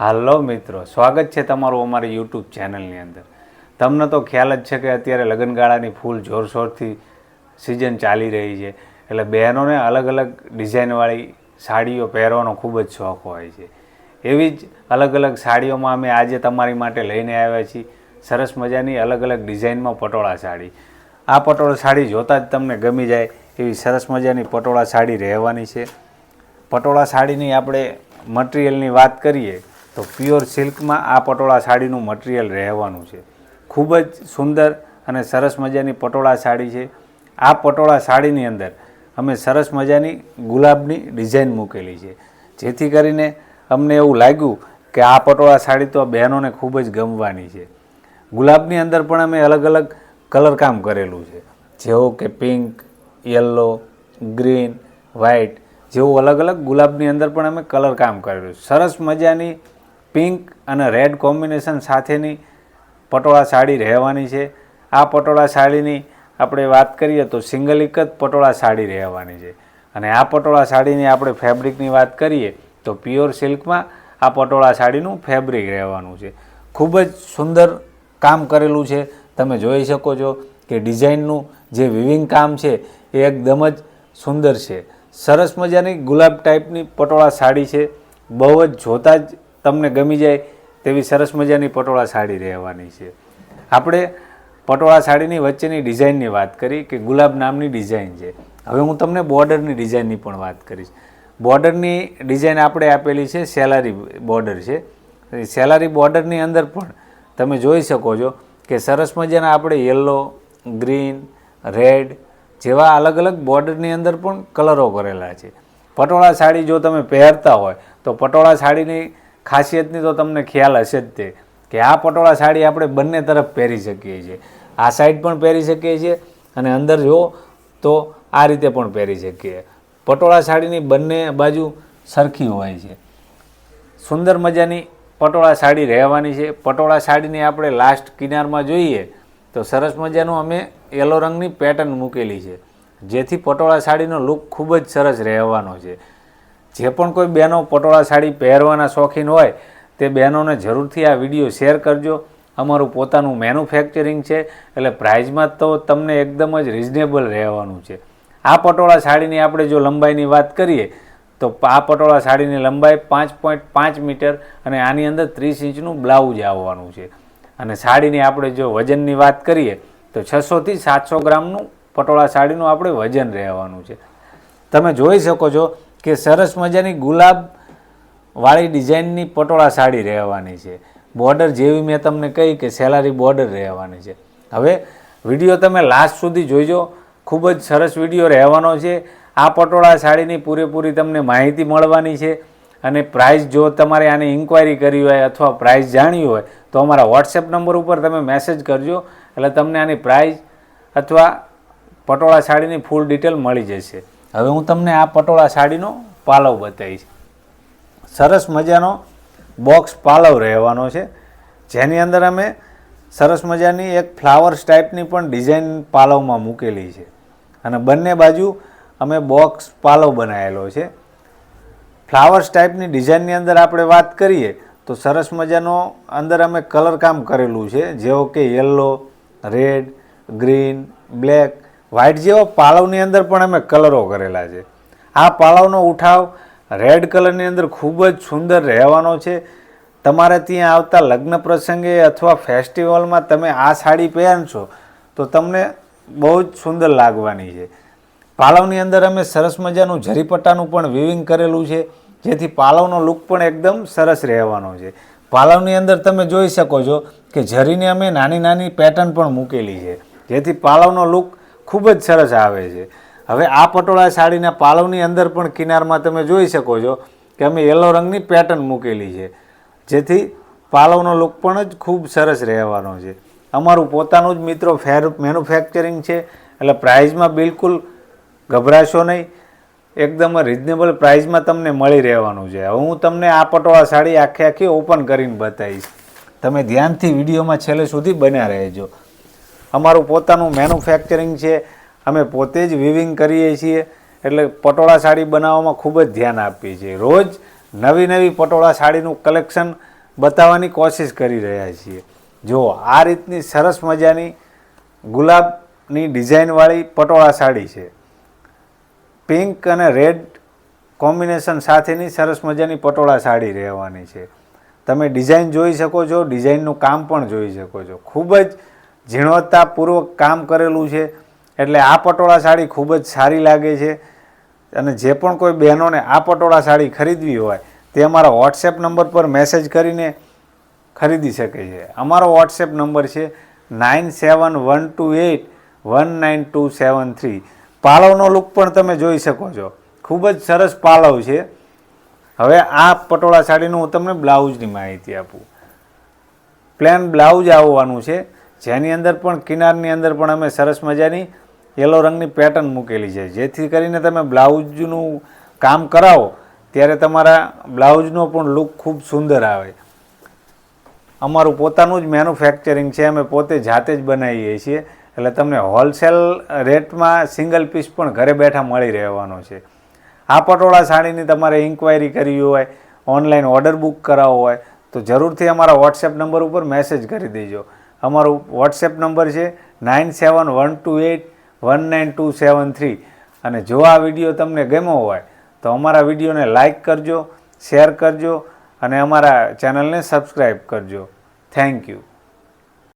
હાલો મિત્રો, સ્વાગત છે તમારું અમારી યુટ્યુબ ચેનલની અંદર. તમને તો ખ્યાલ જ છે કે અત્યારે લગ્નગાળાની ફૂલ જોરશોરથી સિઝન ચાલી રહી છે. એટલે બહેનોને અલગ અલગ ડિઝાઇનવાળી સાડીઓ પહેરવાનો ખૂબ જ શોખ હોય છે. એવી જ અલગ અલગ સાડીઓમાં અમે આજે તમારી માટે લઈને આવ્યા છીએ. સરસ મજાની અલગ અલગ ડિઝાઇનમાં પટોળા સાડી. આ પટોળા સાડી જોતાં જ તમને ગમી જાય એવી સરસ મજાની પટોળા સાડી રહેવાની છે. પટોળા સાડીની આપણે મટીરિયલની વાત કરીએ તો પ્યોર સિલ્કમાં આ પટોળા સાડીનું મટીરિયલ રહેવાનું છે. ખૂબ જ સુંદર અને સરસ મજાની પટોળા સાડી છે. આ પટોળા સાડીની અંદર અમે સરસ મજાની ગુલાબની ડિઝાઇન મૂકેલી છે. જેથી કરીને અમને એવું લાગ્યું કે આ પટોળા સાડી તો બહેનોને ખૂબ જ ગમવાની છે. ગુલાબની અંદર પણ અમે અલગ અલગ કલર કામ કરેલું છે. જેવો કે પિંક, યલો, ગ્રીન, વ્હાઇટ જેવું અલગ અલગ ગુલાબની અંદર પણ અમે કલર કામ કરેલું સરસ મજાની પિંક અને રેડ કોમ્બિનેશન સાથેની પટોળા સાડી રહેવાની છે. આ પટોળા સાડીની આપણે વાત કરીએ તો સિંગલ એક જ પટોળા સાડી રહેવાની છે. અને આ પટોળા સાડીની આપણે ફેબ્રિકની વાત કરીએ તો પ્યોર સિલ્કમાં આ પટોળા સાડીનું ફેબ્રિક રહેવાનું છે. ખૂબ જ સુંદર કામ કરેલું છે. તમે જોઈ શકો છો કે ડિઝાઇનનું જે વિવિંગ કામ છે એ એકદમ જ સુંદર છે. સરસ મજાની ગુલાબ ટાઈપની પટોળા સાડી છે. બહુ જ જોતાં જ તમને ગમી જાય તેવી સરસ મજાની પટોળા સાડી રહેવાની છે. આપણે પટોળા સાડીની વચ્ચેની ડિઝાઇનની વાત કરી કે ગુલાબ નામની ડિઝાઇન છે. હવે હું તમને બોર્ડરની ડિઝાઇનની પણ વાત કરીશ. બોર્ડરની ડિઝાઇન આપણે આપેલી છે સેલારી બોર્ડર છે. સેલારી બોર્ડરની અંદર પણ તમે જોઈ શકો છો કે સરસ મજાના આપણે યલો, ગ્રીન, રેડ જેવા અલગ અલગ બોર્ડરની અંદર પણ કલરો કરેલા છે. પટોળા સાડી જો તમે પહેરતા હોય તો પટોળા સાડીની ખાસિયતની તો તમને ખ્યાલ હશે જ તે, કે આ પટોળા સાડી આપણે બંને તરફ પહેરી શકીએ છીએ. આ સાઈડ પણ પહેરી શકીએ છીએ અને અંદર જો તો આ રીતે પણ પહેરી શકીએ. પટોળા સાડીની બંને બાજુ સરખી હોય છે. સુંદર મજાની પટોળા સાડી રહેવાની છે. પટોળા સાડીને આપણે લાસ્ટ કિનારમાં જોઈએ તો સરસ મજાનું અમે યલો રંગની પેટર્ન મૂકેલી છે. જેથી પટોળા સાડીનો લુક ખૂબ જ સરસ રહેવાનો છે. જે પણ કોઈ બહેનો પટોળા સાડી પહેરવાના શોખીન હોય, તે બહેનોને જરૂરથી આ વીડિયો શેર કરજો. અમારું પોતાનું મેન્યુફેક્ચરિંગ છે, એટલે પ્રાઇઝમાં તો તમને એકદમ જ રિઝનેબલ રહેવાનું છે. આ પટોળા સાડીની આપણે જો લંબાઈની વાત કરીએ, તો આ પટોળા સાડીની લંબાઈ પાંચ પોઈન્ટ પાંચ મીટર અને આની અંદર ત્રીસ ઇંચનું બ્લાઉઝ આવવાનું છે. અને સાડીની આપણે જો વજનની વાત કરીએ, તો છસોથી સાતસો ગ્રામનું પટોળા સાડીનું આપણે વજન રહેવાનું છે. તમે જોઈ શકો છો કે સરસ મજાની ગુલાબ વાળી ડિઝાઇનની પટોળા સાડી રહેવાની છે. બોર્ડર જેવી મેં તમને કહી કે સેલારી બોર્ડર રહેવાની છે. હવે વીડિયો તમે લાસ્ટ સુધી જોઈજો. ખૂબ જ સરસ વીડિયો રહેવાનો છે. આ પટોળા સાડીની પૂરેપૂરી તમને માહિતી મળવાની છે અને પ્રાઇસ જો તમારે આની ઇન્ક્વાયરી કરવી હોય અથવા પ્રાઇસ જાણવી હોય તો અમારા વોટ્સએપ નંબર ઉપર તમે મેસેજ કરજો. એટલે તમને આની પ્રાઇસ અથવા પટોળા સાડીની ફૂલ ડિટેલ મળી જશે. હવે હું તમને આ પટોળા સાડીનો પાલવ બતાવીશ. સરસ મજાનો બોક્સ પાલવ રહેવાનો છે. જેની અંદર અમે સરસ મજાની એક ફ્લાવર્સ ટાઈપની પણ ડિઝાઇન પાલવમાં મૂકેલી છે. અને બંને બાજુ અમે બોક્સ પાલવ બનાવેલો છે. ફ્લાવર્સ ટાઈપની ડિઝાઇનની અંદર આપણે વાત કરીએ તો સરસ મજાનો અંદર અમે કલર કામ કરેલું છે. જેવો કે yellow red green black white જેવો પાલવની અંદર પણ અમે કલરો કરેલા છે. આ પાલવનો ઉઠાવ રેડ કલરની અંદર ખૂબ જ સુંદર રહેવાનો છે. તમારે ત્યાં આવતા લગ્ન પ્રસંગે અથવા ફેસ્ટિવલમાં તમે આ સાડી પહેરશો તો તમને બહુ જ સુંદર લાગવાની છે. પાલવની અંદર અમે સરસ મજાનું જરીપટ્ટાનું પણ વિવિંગ કરેલું છે, જેથી પાલવનો લુક પણ એકદમ સરસ રહેવાનો છે. પાલવની અંદર તમે જોઈ શકો છો કે જરીને અમે નાની નાની પેટર્ન પણ મૂકેલી છે, જેથી પાલવનો લુક ખૂબ જ સરસ આવે છે. હવે આ પટોળા સાડીના પાલવની અંદર પણ કિનારમાં તમે જોઈ શકો છો કે અમે યલો રંગની પેટર્ન મૂકેલી છે. જેથી પાલવનો લુક પણ જ ખૂબ સરસ રહેવાનો છે. અમારું પોતાનું જ મિત્રો ફેર મેન્યુફેક્ચરિંગ છે. એટલે પ્રાઇઝમાં બિલકુલ ગભરાશો નહીં. એકદમ રિઝનેબલ પ્રાઇઝમાં તમને મળી રહેવાનું છે. હવે હું તમને આ પટોળા સાડી આખી આખી ઓપન કરીને બતાવીશ. તમે ધ્યાનથી વિડીયોમાં છેલ્લે સુધી બન્યા રહેજો. અમારું પોતાનું મેન્યુફેક્ચરિંગ છે. અમે પોતે જ વિવિંગ કરીએ છીએ. એટલે પટોળા સાડી બનાવવામાં ખૂબ જ ધ્યાન આપીએ છીએ. રોજ નવી નવી પટોળા સાડીનું કલેક્શન બતાવવાની કોશિશ કરી રહ્યા છીએ. જો આ રીતની સરસ મજાની ગુલાબની ડિઝાઇનવાળી પટોળા સાડી છે. પિંક અને રેડ કોમ્બિનેશન સાથેની સરસ મજાની પટોળા સાડી રહેવાની છે. તમે ડિઝાઇન જોઈ શકો છો, ડિઝાઇનનું કામ પણ જોઈ શકો છો. ખૂબ જ ઝીણવટતાપૂર્વક કામ કરેલું છે. એટલે આ પટોળા સાડી ખૂબ જ સારી લાગે છે. અને જે પણ કોઈ બહેનોને આ પટોળા સાડી ખરીદવી હોય, તે અમારા વોટ્સએપ નંબર પર મેસેજ કરીને ખરીદી શકે છે. અમારો વોટ્સએપ નંબર છે nine seven one two eight one nine two seven three પાલવનો look પણ તમે જોઈ શકો છો. ખૂબ જ સરસ પાલવ છે. હવે આ પટોળા સાડીનું હું તમને બ્લાઉઝની માહિતી આપું. પ્લેન બ્લાઉઝ આવવાનું છે. જેની અંદર પણ, કિનારની અંદર પણ અમે સરસ મજાની યલો રંગની પેટર્ન મૂકેલી છે. જેથી કરીને તમે બ્લાઉઝનું કામ કરાવો, ત્યારે તમારા બ્લાઉઝનો પણ લુક ખૂબ સુંદર આવે. અમારું પોતાનું જ મેન્યુફેક્ચરિંગ છે. અમે પોતે જાતે જ બનાવીએ છીએ. એટલે તમને હોલસેલ રેટમાં સિંગલ પીસ પણ ઘરે બેઠા મળી રહેવાનો છે. આ પટોળા સાડીની તમારે ઇન્ક્વાયરી કરવી હોય ઓનલાઈન ઓર્ડર બુક કરાવવો હોય, તો જરૂરથી અમારા વોટ્સએપ નંબર ઉપર મેસેજ કરી દેજો. અમારો વોટ્સએપ નંબર છે nine seven one two eight one nine two seven three અને જો આ વીડિયો તમને ગમ્યો હોય તો અમારા વિડીયોને લાઇક કરજો, શેર કરજો અને અમારા ચેનલને સબસ્ક્રાઈબ કરજો. Thank you